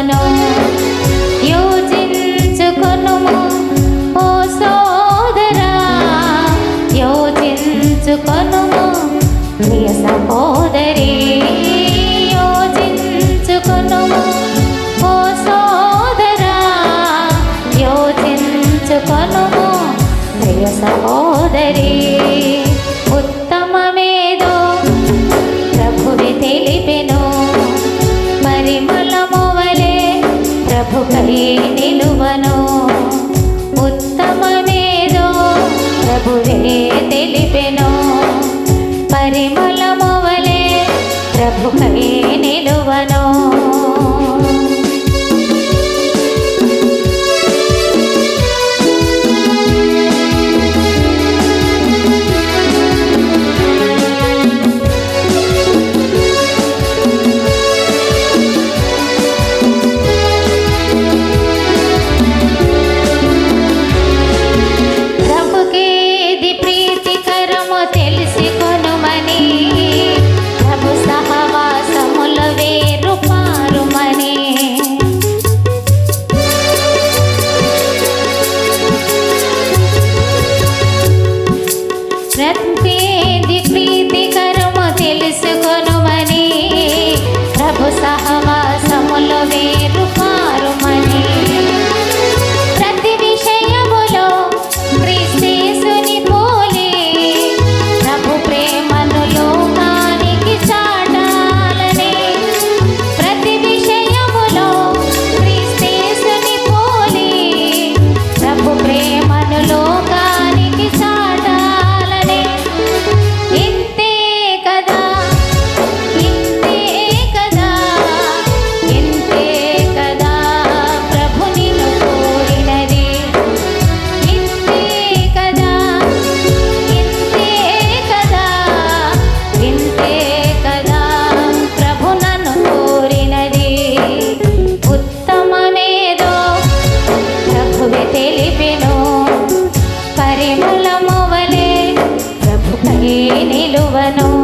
యోచించుకొను యోచించుకొనుము ఓ సోదరా యోచించుకొనుము ప్రియ సహోదరి యోచించుకొనుము ఓ సోదరా యోచించుకొనుము ప్రియ సహోదరి ahí. தேடுவனோ